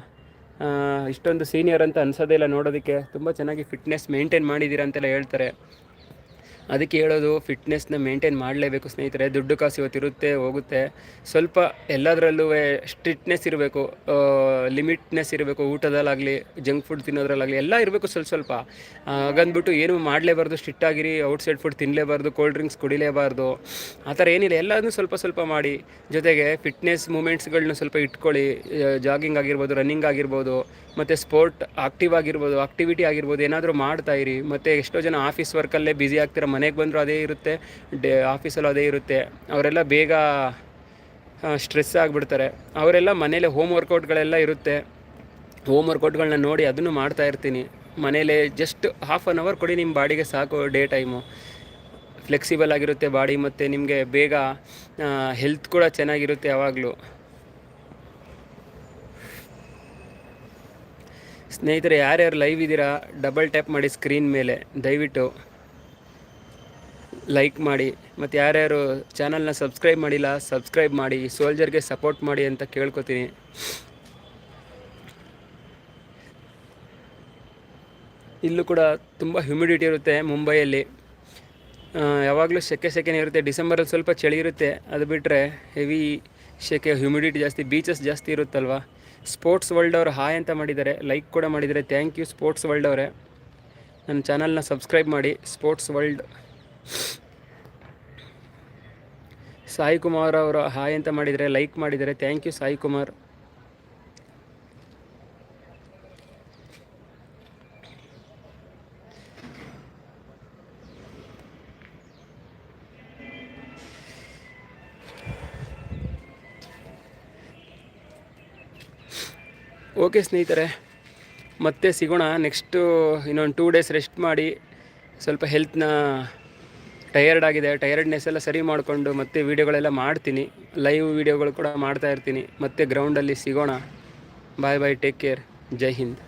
ಇಷ್ಟೊಂದು ಸೀನಿಯರ್ ಅಂತ ಅನ್ಸೋದೇ ಇಲ್ಲ ನೋಡೋದಕ್ಕೆ. ತುಂಬ ಚೆನ್ನಾಗಿ ಫಿಟ್ನೆಸ್ ಮೇಂಟೈನ್ ಮಾಡಿದ್ದೀರಾ ಅಂತೆಲ್ಲ ಹೇಳ್ತಾರೆ. ಅದಕ್ಕೆ ಹೇಳೋದು ಫಿಟ್ನೆಸ್ನ ಮೇಂಟೈನ್ ಮಾಡಲೇಬೇಕು ಸ್ನೇಹಿತರೆ. ದುಡ್ಡು ಕಾಸು ಇವತ್ತು ಇರುತ್ತೆ, ಹೋಗುತ್ತೆ. ಸ್ವಲ್ಪ ಎಲ್ಲದರಲ್ಲೂ ಸ್ಟ್ರಿಕ್ಟ್ನೆಸ್ ಇರಬೇಕು ಲಿಮಿಟ್ನೆಸ್ ಇರಬೇಕು, ಊಟದಲ್ಲಾಗಲಿ ಜಂಕ್ ಫುಡ್ ತಿನ್ನೋದ್ರಲ್ಲಾಗಲಿ, ಎಲ್ಲ ಇರಬೇಕು ಸ್ವಲ್ಪ ಸ್ವಲ್ಪ. ಹಾಗಂದ್ಬಿಟ್ಟು ಏನು ಮಾಡಲೇಬಾರ್ದು ಸ್ಟ್ರಿಕ್ಟ್ ಆಗಿರಿ ಔಟ್ಸೈಡ್ ಫುಡ್ ತಿನ್ನಲೇಬಾರ್ದು ಕೋಲ್ಡ್ ಡ್ರಿಂಕ್ಸ್ ಕುಡಿಲೇಬಾರ್ದು. ಆ ಥರ ಏನಿಲ್ಲ ಎಲ್ಲದನ್ನೂ ಸ್ವಲ್ಪ ಸ್ವಲ್ಪ ಮಾಡಿ. ಜೊತೆಗೆ ಫಿಟ್ನೆಸ್ ಮೂಮೆಂಟ್ಸ್ಗಳನ್ನ ಸ್ವಲ್ಪ ಇಟ್ಕೊಳ್ಳಿ. ಜಾಗಿಂಗ್ ಆಗಿರ್ಬೋದು ರನ್ನಿಂಗ್ ಆಗಿರ್ಬೋದು, ಮತ್ತು ಸ್ಪೋರ್ಟ್ ಆಕ್ಟಿವ್ ಆಗಿರ್ಬೋದು ಆಕ್ಟಿವಿಟಿ ಆಗಿರ್ಬೋದು, ಏನಾದರೂ ಮಾಡ್ತಾಯಿರಿ ಮತ್ತು ಎಷ್ಟೋ ಜನ ಆಫೀಸ್ ವರ್ಕಲ್ಲೇ ಬ್ಯುಸಿ ಆಗ್ತೀರ ಮನೆಗೆ ಬಂದರೂ ಅದೇ ಇರುತ್ತೆ, ಡೇ, ಆಫೀಸಲ್ಲೂ ಅದೇ ಇರುತ್ತೆ. ಅವರೆಲ್ಲ ಬೇಗ ಸ್ಟ್ರೆಸ್ ಆಗಿಬಿಡ್ತಾರೆ. ಅವರೆಲ್ಲ ಮನೇಲೆ ಹೋಮ್ ವರ್ಕೌಟ್ಗಳೆಲ್ಲ ಇರುತ್ತೆ. ಹೋಮ್ ವರ್ಕೌಟ್ಗಳನ್ನ ನೋಡಿ ಅದನ್ನು ಮಾಡ್ತಾ ಇರ್ತೀನಿ. ಮನೇಲೆ ಜಸ್ಟ್ ಹಾಫ್ ಆನ್ ಅವರ್ ಕೊಡಿ ನಿಮ್ಮ ಬಾಡಿಗೆ ಸಾಕು ಡೇ ಟೈಮು ಫ್ಲೆಕ್ಸಿಬಲ್ ಆಗಿರುತ್ತೆ ಬಾಡಿ ಮತ್ತು ನಿಮಗೆ ಬೇಗ ಹೆಲ್ತ್ ಕೂಡ ಚೆನ್ನಾಗಿರುತ್ತೆ ಯಾವಾಗಲೂ. ಸ್ನೇಹಿತರೆ, ಯಾರ್ಯಾರು ಲೈವ್ ಇದ್ದೀರಾ ಡಬಲ್ ಟ್ಯಾಪ್ ಮಾಡಿ ಸ್ಕ್ರೀನ್ ಮೇಲೆ, ದಯವಿಟ್ಟು. ಲೈಕ್ ಮಾಡಿ, ಮತ್ತು ಯಾರ್ಯಾರು ಚಾನಲ್ನ ಸಬ್ಸ್ಕ್ರೈಬ್ ಮಾಡಿಲ್ಲ ಸಬ್ಸ್ಕ್ರೈಬ್ ಮಾಡಿ ಸೋಲ್ಜರ್ಗೆ ಸಪೋರ್ಟ್ ಮಾಡಿ ಅಂತ ಕೇಳ್ಕೊತೀನಿ. ಇಲ್ಲೂ ಕೂಡ ತುಂಬ ಹ್ಯುಮಿಡಿಟಿ ಇರುತ್ತೆ ಮುಂಬೈಯಲ್ಲಿ. ಯಾವಾಗಲೂ ಸೆಕೆ ಸೆಕೆನೇ ಇರುತ್ತೆ. ಡಿಸೆಂಬರಲ್ಲಿ ಸ್ವಲ್ಪ ಚಳಿ ಇರುತ್ತೆ. ಅದು ಬಿಟ್ಟರೆ ಹೆವಿ ಸೆಕೆ ಹ್ಯುಮಿಡಿಟಿ ಜಾಸ್ತಿ ಬೀಚಸ್ ಜಾಸ್ತಿ ಇರುತ್ತಲ್ವ? ಸ್ಪೋರ್ಟ್ಸ್ ವರ್ಲ್ಡ್ ಅವರು ಹಾಯ್ ಅಂತ ಮಾಡಿದ್ದಾರೆ. ಲೈಕ್ ಕೂಡ ಮಾಡಿದ್ದಾರೆ. ಥ್ಯಾಂಕ್ ಯು ಸ್ಪೋರ್ಟ್ಸ್ ವರ್ಲ್ಡ್ ಅವರೇ. ನನ್ನ ಚಾನಲ್ನ ಸಬ್ಸ್ಕ್ರೈಬ್ ಮಾಡಿ ಸ್ಪೋರ್ಟ್ಸ್ ವರ್ಲ್ಡ್ ಸಾಯಿ ಕುಮಾರ್ ಅವರು ಹಾಯ್ ಅಂತ ಮಾಡಿದರೆ ಲೈಕ್ ಮಾಡಿದರೆ thank you Sai Kumar. Okay ಸ್ನೇಹಿತರೆ, ಮತ್ತೆ ಸಿಗೋಣ. ನೆಕ್ಸ್ಟು ಇನ್ನೊಂದು ಟೂ ಡೇಸ್ ರೆಸ್ಟ್ ಮಾಡಿ ಸ್ವಲ್ಪ ಹೆಲ್ತ್ನ ಟಯರ್ಡ್ ಆಗಿದೆ ಟಯರ್ಡ್ನೆಸ್ ಎಲ್ಲ ಸರಿ ಮಾಡಿಕೊಂಡು ಮತ್ತೆ ವೀಡಿಯೋಗಳೆಲ್ಲ ಮಾಡ್ತೀನಿ. ಲೈವ್ ವೀಡಿಯೋಗಳು ಕೂಡ ಮಾಡ್ತಾ ಇರ್ತೀನಿ. ಮತ್ತೆ ಗ್ರೌಂಡಲ್ಲಿ ಸಿಗೋಣ. Bye bye take care Jai Hind